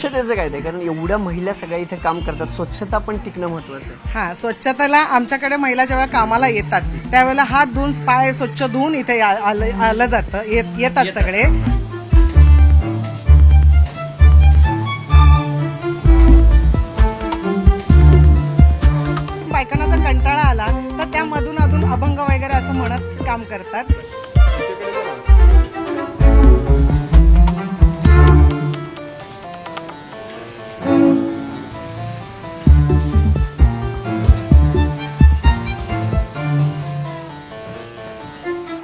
स्वच्छतेचं काय ते? कारण एवढ्या महिला सगळ्या इथे काम करतात. स्वच्छता पण टिकणं महत्वाचं. आहे हा स्वच्छतेला आमच्याकडे महिला जेव्हा कामाला येतात त्यावेळेला हात धुवून पाय स्वच्छ धुवून इथे या- आलं आलं जातं. येत- येतात. सगळे. बायकांना जर कंटाळा आला तर त्यामधून अधून अभंग वगैरे असं म्हणत काम करतात.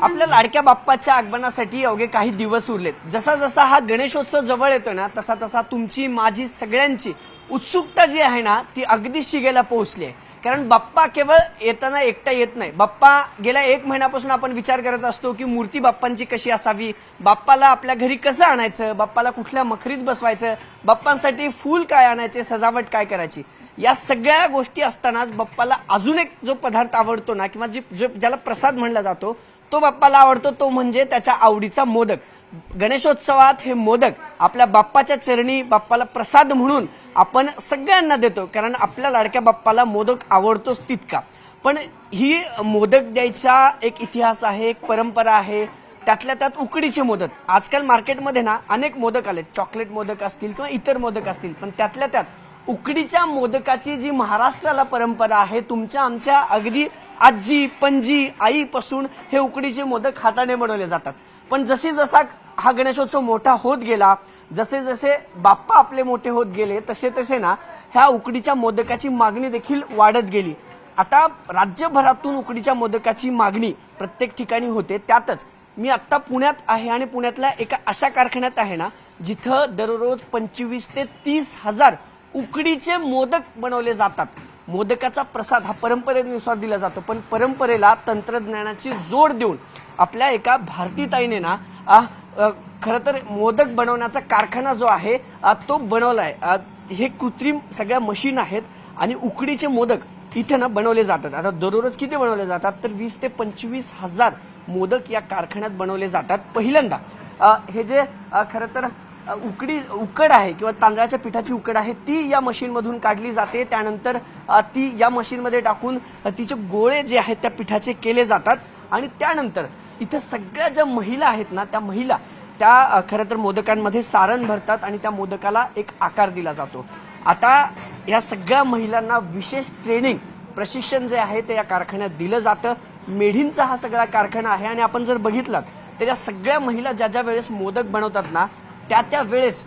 आपल्या लाडक्या बाप्पाच्या आगमनासाठी अवघे काही दिवस उरलेत. जसा जसा हा गणेशोत्सव जवळ येतोय ना तसा तसा तुमची माझी सगळ्यांची उत्सुकता जी आहे ना ती अगदी शिगेला पोहोचली आहे. कारण बाप्पा केवळ येताना एकटा येत नाही. बाप्पा गेल्या एक महिन्यापासून आपण विचार करत असतो की मूर्ती बाप्पांची कशी असावी? बाप्पाला आपल्या घरी कसं आणायचं? बाप्पाला कुठल्या मखरीत बसवायचं? बाप्पांसाठी फूल काय आणायचे? सजावट काय करायची? या सगळ्या गोष्टी असतानाच बाप्पाला अजून एक जो पदार्थ आवडतो ना किंवा जी जो ज्याला प्रसाद म्हणला जातो तो बाप्पाला आवडतो तो म्हणजे त्याच्या आवडीचा मोदक. गणेशोत्सवात हे मोदक आपल्या बाप्पाच्या चरणी बाप्पाला प्रसाद म्हणून आपण सगळ्यांना देतो कारण आपल्या लाडक्या बाप्पाला मोदक आवडतोच तितका. पण ही मोदक द्यायचा एक इतिहास आहे एक परंपरा आहे. त्यातल्या त्यात उकडीचे मोदक. आजकाल मार्केटमध्ये ना अनेक मोदक आलेत. चॉकलेट मोदक असतील किंवा इतर मोदक असतील पण त्यातल्या त्यात उकडीच्या मोदकाची जी महाराष्ट्राला परंपरा आहे तुमच्या आमच्या अगदी आजी पणजी आईपासून हे उकडीचे मोदक हाताने बनवले जातात. पण जशी जसा हा गणेशोत्सव मोठा होत गेला जसे जसे बाप्पा आपले मोठे होत गेले तसे तसे ना ह्या उकडीच्या मोदकाची मागणी देखील वाढत गेली. आता राज्यभरातून उकडीच्या मोदकाची मागणी प्रत्येक ठिकाणी होते. त्यातच मी आत्ता पुण्यात आहे आणि पुण्यातल्या एका अशा कारखान्यात आहे ना जिथं दररोज पंचवीस ते तीस हजार उकडीचे मोदक बनवले जातात. मोदकाचा प्रसाद हा परंपरेनुसार दिला जातो. पण परंपरेला तंत्रज्ञानाची जोड देऊन आपल्या एका भारतीताईने ना खरं तर मोदक बनवण्याचा कारखाना जो आहे तो बनवलाय. आहे हे कृत्रिम सगळ्या मशीन आहेत आणि उकडीचे मोदक इथे ना बनवले जातात. आता दररोज किती बनवले जातात? तर वीस ते पंचवीस हजार मोदक या कारखान्यात बनवले जातात पहिल्यांदा. हे जे खरं तर उकडी उकड आहे किंवा तांदळाच्या पिठाची उकड आहे ती या मशीनमधून काढली जाते. त्यानंतर ती या मशीनमध्ये टाकून तिचे गोळे जे आहेत त्या पिठाचे केले जातात. आणि त्यानंतर इथं सगळ्या ज्या महिला आहेत ना त्या महिला त्या खरं तर मोदकांमध्ये सारण भरतात आणि त्या मोदकाला एक आकार दिला जातो. आता या सगळ्या महिलांना विशेष ट्रेनिंग प्रशिक्षण जे आहे ते या कारखान्यात दिलं जातं. मेढींचा हा सगळा कारखाना आहे आणि आपण जर बघितलात तर या सगळ्या महिला ज्या ज्या वेळेस मोदक बनवतात ना त्या त्या वेळेस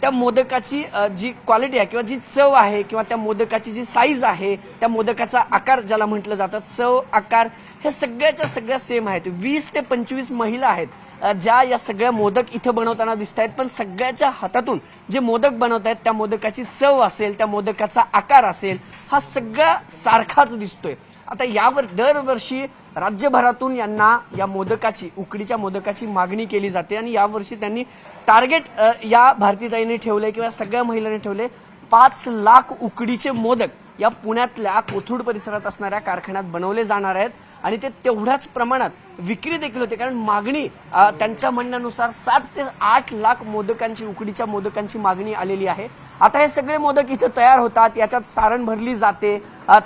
त्या मोदकाची जी क्वालिटी आहे किंवा जी चव आहे किंवा त्या मोदकाची जी साईज आहे त्या मोदकाचा आकार ज्याला म्हटलं जातं चव आकार हे सगळ्याच्या सगळ्या सेम आहेत. वीस ते पंचवीस महिला आहेत ज्या या सगळ्या मोदक इथं बनवताना दिसत आहेत. पण सगळ्याच्या हातातून जे मोदक बनवत आहेत त्या मोदकाची चव असेल त्या मोदकाचा आकार असेल हा सगळा सारखाच दिसतोय. आता यावर दरवर्षी राज्यभरातून यांना या मोदकाची उकडीच्या मोदकाची मागणी केली जाते आणि यावर्षी त्यांनी टार्गेट या भारतीताईने ठेवले किंवा सगळ्या महिलांनी ठेवले पाच लाख उकडीचे मोदक या पुण्यातल्या कोथरूड परिसरात असणाऱ्या कारखान्यात बनवले जाणार आहेत. आणि ते तेवढ्याच प्रमाणात विक्री देखील होते. कारण मागणी त्यांच्या म्हणण्यानुसार सात ते आठ लाख मोदकांची उकडीच्या मोदकांची मागणी आलेली आहे. आता हे सगळे मोदक इथं तयार होतात. याच्यात सारण भरली जाते.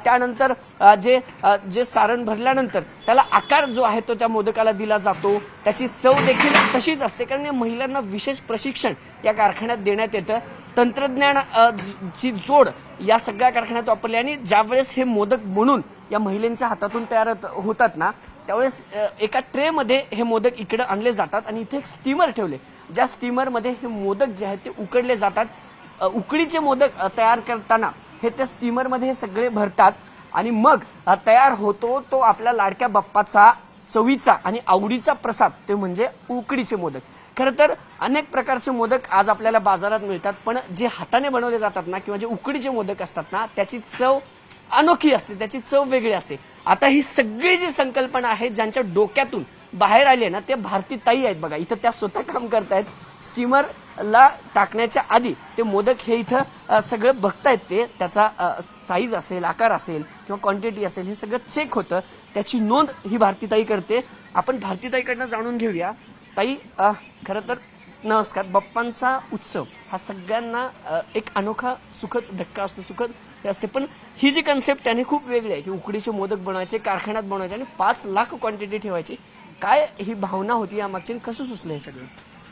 त्यानंतर जे जे सारण भरल्यानंतर त्याला आकार जो आहे तो त्या मोदकाला दिला जातो. त्याची चव देखील तशीच असते. कारण या महिलांना विशेष प्रशिक्षण या कारखान्यात देण्यात येतं. तंत्रज्ञान ची जोड या सगळ्या कारखान्यात वापरली आणि ज्यावेळेस हे मोदक म्हणून या महिलेंच्या हातातून तयार होत- होतात ना त्यावेळेस एका ट्रेमध्ये हे मोदक इकडे आणले जातात आणि इथे एक स्टीमर ठेवले. ज्या स्टीमरमध्ये हे मोदक जे आहेत ते उकडले जातात. उकडीचे मोदक तयार करताना हे त्या स्टीमरमध्ये हे सगळे भरतात आणि मग तयार होतो तो आपल्या लाडक्या बाप्पाचा चवीचा आणि आवडीचा प्रसाद ते म्हणजे उकडीचे मोदक. खरं तर अनेक प्रकारचे मोदक आज आपल्याला बाजारात मिळतात पण जे हाताने बनवले जातात ना किंवा जे उकडीचे मोदक असतात ना त्याची चव अनोखी असते त्याची चव वेगळी असते. आता ही सगळी जी संकल्पना आहे ज्यांच्या डोक्यातून बाहेर आली आहे ना ते भारती ताई आहेत बघा. इथं त्या स्वतः काम करतायत. स्टीमरला टाकण्याच्या आधी ते मोदक हे इथं सगळं बघतायत ते. त्याचा साईज असेल आकार असेल किंवा क्वांटिटी असेल हे सगळं चेक होतं. त्याची नोंद ही भारतीताई करते. आपण भारतीताईकडनं जाणून घेऊया. ताई खरं तर नमस्कार. बाप्पांचा उत्सव हा सगळ्यांना एक अनोखा सुखद धक्का असतो. सुखद हे असते. पण ही जी कन्सेप्ट त्याने खूप वेगळी आहे. की उकडीचे मोदक बनवायचे कारखान्यात बनवायचे आणि पाच लाख क्वांटिटी ठेवायची. काय ही भावना होती यामागची कसं सुचलं हे सगळं?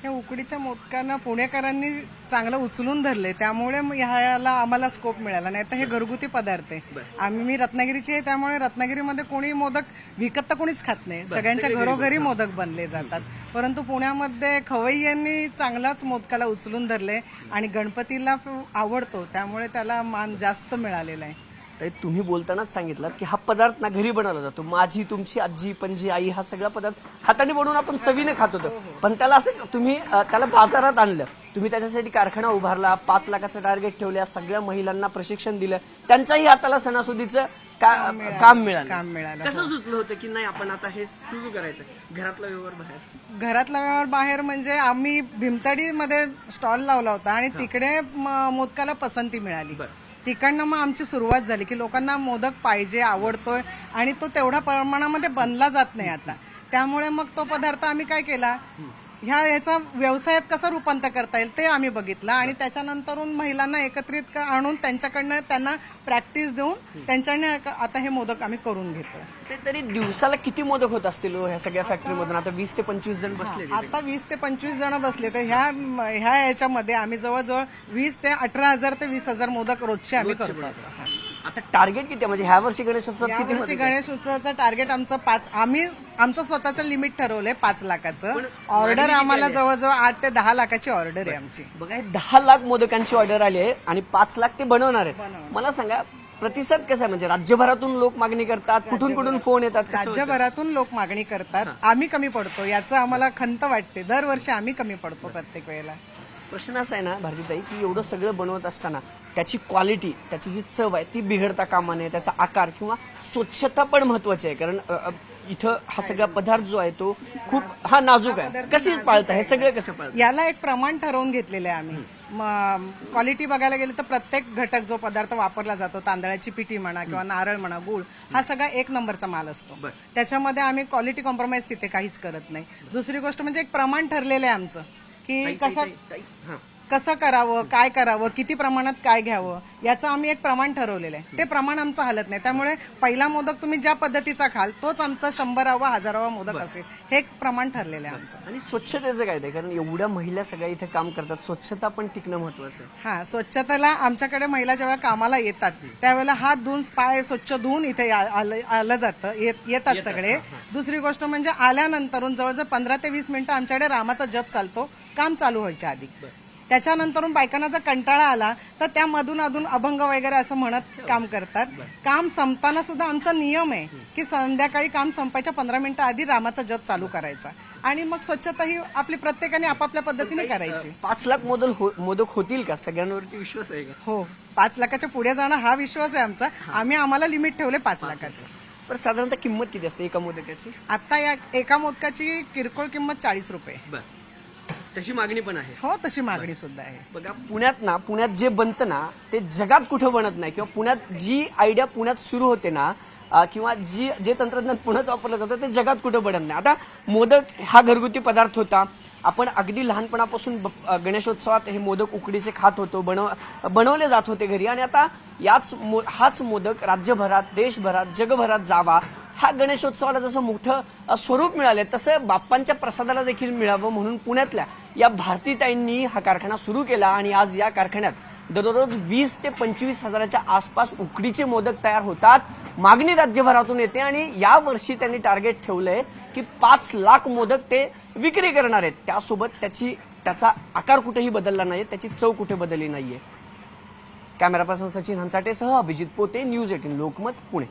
हे उकडीच्या मोदकांना पुणेकरांनी चांगलं उचलून धरले त्यामुळे ह्याला आम्हाला स्कोप मिळाला नाही. तर हे घरगुती पदार्थ आहे. आम्ही मी रत्नागिरीची आहे त्यामुळे रत्नागिरीमध्ये कोणी मोदक विकत तर कोणीच खात नाही. सगळ्यांच्या घरोघरी मोदक बनले जातात. परंतु पुण्यामध्ये खवय्यांनी चांगलाच मोदकाला उचलून धरले आणि गणपतीला आवडतो. त्यामुळे त्याला मान जास्त मिळालेला आहे. तर तुम्ही बोलतानाच सांगितलं की हा पदार्थ ना घरी बनवला जातो. माझी तुमची आजी पणजी आई हा सगळा पदार्थ हाताने बनवून आपण चवीने खात होतो. पण त्याला असं तुम्ही त्याला बाजारात आणलं. तुम्ही त्याच्यासाठी कारखाना उभारला पाच लाखाचं टार्गेट ठेवल्या सगळ्या महिलांना प्रशिक्षण दिलं. त्यांच्याही हाताला सणासुदीचं काम मिळालं. काम मिळालं. कसं सुचलं होतं की नाही आपण आता हे सुरू करायचं? घरातला व्यवहार बाहेर. घरातला व्यवहार बाहेर म्हणजे आम्ही भीमतडीमध्ये स्टॉल लावला होता आणि तिकडे मोदकाला पसंती मिळाली. तिकडनं मग आमची सुरुवात झाली की लोकांना मोदक पाहिजे आवडतोय आणि तो तेवढ्या प्रमाणामध्ये बनला जात नाही आता. त्यामुळे मग तो पदार्थ आम्ही काय केला? ह्या याचा व्यवसायात कसं रूपांतर करता येईल ते आम्ही बघितलं. आणि त्याच्यानंतरून महिलांना एकत्रित क- आणून त्यांच्याकडनं त्यांना प्रॅक्टिस देऊन त्यांच्याने आता हे मोदक आम्ही करून घेतोय. ते तरी दिवसाला किती मोदक होत असतील हो ह्या सगळ्या फॅक्टरीमधून आता वीस ते पंचवीस जण बसले आता वीस ते पंचवीस जण बसले तर ह्या ह्या याच्यामध्ये आम्ही जवळजवळ वीस ते अठरा हजार ते वीस हजार मोदक रोजचे आम्ही करतो आता. टार्गेट किती आहे? म्हणजे ह्या वर्षी गणेशोत्सव किती यावर्षी गणेश उत्सवाचं टार्गेट आमचं पाच आम्ही आमचं स्वतःचं लिमिट ठरवलंय पाच लाखाचं. ऑर्डर आम्हाला जवळजवळ आठ ते दहा लाखाची ऑर्डर आहे आमची. बघा हे दहा लाख मोदकांची ऑर्डर आली आहे आणि पाच लाख ते बनवणार आहेत. मला सांगा प्रतिसाद कसा आहे? म्हणजे राज्यभरातून लोक मागणी करतात कुठून कुठून फोन येतात कसं होतं? राज्यभरातून लोक मागणी करतात. आम्ही कमी पडतो याचं आम्हाला खंत वाटते. दरवर्षी आम्ही कमी पडतो प्रत्येक वेळेला. प्रश्न असा आहे ना भारतीताई की एवढं सगळं बनवत असताना त्याची क्वालिटी त्याची जी चव आहे ती बिघडता कामा नये त्याचा आकार किंवा स्वच्छता पण महत्वाची आहे. कारण अ, अ, इथं हा सगळा पदार्थ जो आहे तो खूप हा नाजूक आहे. कशी पाळता? हे सगळं कसं पाळता? याला एक प्रमाण ठरवून घेतलेलं आहे आम्ही. क्वालिटी बघायला गेलं तर प्रत्येक घटक जो पदार्थ वापरला जातो तांदळाची पिठी म्हणा किंवा नारळ म्हणा गुळ हा सगळा एक नंबरचा माल असतो. त्याच्यामध्ये आम्ही क्वालिटी कॉम्प्रोमाइज तिथे काहीच करत नाही. दुसरी गोष्ट म्हणजे एक प्रमाण ठरलेलं आहे आमचं. की कसं. कसं करावं काय करावं किती प्रमाणात काय घ्यावं याचं आम्ही एक प्रमाण ठरवलेलं आहे. ते प्रमाण आमचं हलत नाही. त्यामुळे पहिला मोदक तुम्ही ज्या पद्धतीचा खाल तोच आमचा शंभरावा हजारावा मोदक असेल. हे एक प्रमाण ठरलेलं आहे आमचं. आणि स्वच्छतेचं काय ते? कारण एवढ्या महिला सगळ्या इथे काम करतात. स्वच्छता पण टिकणं महत्वाचं हा स्वच्छतेला आमच्याकडे महिला जेव्हा कामाला येतात त्यावेळेला हात धुवून पाय स्वच्छ धुवून इथे आलं जातं. येत- येतात सगळे. दुसरी गोष्ट म्हणजे आल्यानंतरून जवळजवळ पंधरा ते वीस मिनिटं आमच्याकडे रामाचा जप चालतो. काम चालू व्हायच्या आधी. त्याच्यानंतरून बायकांना जर कंटाळा आला तर त्या मधून अधून अभंग वगैरे असं म्हणत काम करतात. काम संपताना सुद्धा आमचा नियम आहे की संध्याकाळी काम संपायच्या पंधरा मिनिटं आधी रामाचा जप चालू करायचा. आणि मग स्वच्छता ही आपली प्रत्येकाने आपापल्या पद्धतीने करायची. पाच लाख मोदल हो- मोदक होतील का? सगळ्यांवरती विश्वास आहे का? हो. पाच लाखाच्या पुढे जाणं हा विश्वास आहे आमचा. आम्ही आम्हाला लिमिट ठेवले पाच लाखाचं. पण साधारणतः किंमत किती असते एका मोदकाची? आता या एका मोदकाची किरकोळ किंमत चाळीस रुपये. तशी मागणी पण आहे. हो तशी मागणी सुद्धा आहे. बघा पुण्यात ना पुण्यात जे बनतं ना ते जगात कुठं बनत नाही किंवा पुण्यात जी आयडिया पुण्यात सुरू होते ना किंवा जी जे तंत्रज्ञान पुण्यात वापरलं जातं ते जगात कुठं बनत नाही. आता मोदक हा घरगुती पदार्थ होता. आपण अगदी लहानपणापासून ब- गणेशोत्सवात हे मोदक उकडीचे खात होतो बनव बनवले जात होते घरी. आणि आता याच मो- हाच मोदक राज्यभरात देशभरात जगभरात जावा हा गणेशोत्सवाला जसं मोठं स्वरूप मिळालं तसं बाप्पांच्या प्रसादाला देखील मिळावं म्हणून पुण्यातल्या या भारतीताईंनी हा कारखाना सुरू केला. आणि आज या कारखान्यात दररोज वीस ते पंचवीस हजाराच्या आसपास उकडीचे मोदक तयार होतात मागणी राज्यभरातून येते. आणि या वर्षी त्यांनी टार्गेट ठेवलंय की पाच लाख मोदक ते विक्री करणार आहेत. त्यासोबत त्याची त्याचा आकार कुठेही बदलला नाहीये त्याची चव कुठे बदलली नाहीये. कॅमेरा पर्सन सचिन हंसाटेसह अभिजित पोते न्यूज एटीन लोकमत पुणे.